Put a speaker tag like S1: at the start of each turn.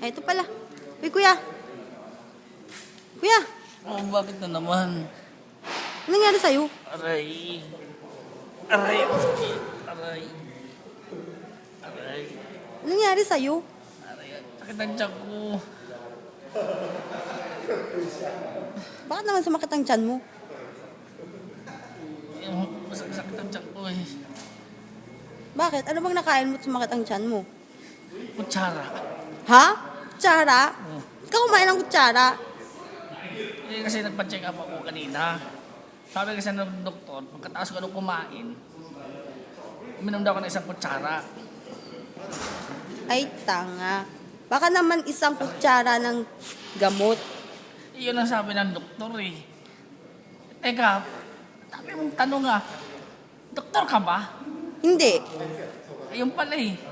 S1: Ay, ito pala. Uy, kuya. Kuya,
S2: Oh, bakit na naman?
S1: anong nangyari sa'yo?
S2: Aray. Aray, sakit. Aray. Aray.
S1: Anong nangyari sa'yo?
S2: Aray, sakit ang tiyan ko.
S1: Bakit naman sumakit ang tiyan mo?
S2: Yung sakit ang tiyan ko eh.
S1: Bakit? Ano bang nakain mo at sumakit ang tiyan mo?
S2: Kutsara.
S1: Ha? Kutsara?
S2: Oh.
S1: Ikaw kumain ng kutsara?
S2: Eh, kasi nagpa-check up ako kanina. Sabi kasi ng doktor, pagkataas ko nung kumain, uminom daw ako ng isang kutsara.
S1: Ay, tanga. Baka naman isang kutsara ng gamot.
S2: Iyon ang sabi ng doktor eh. Teka, dami mong tanong ah. Doktor ka ba?
S1: Hindi.
S2: Ayun pala eh.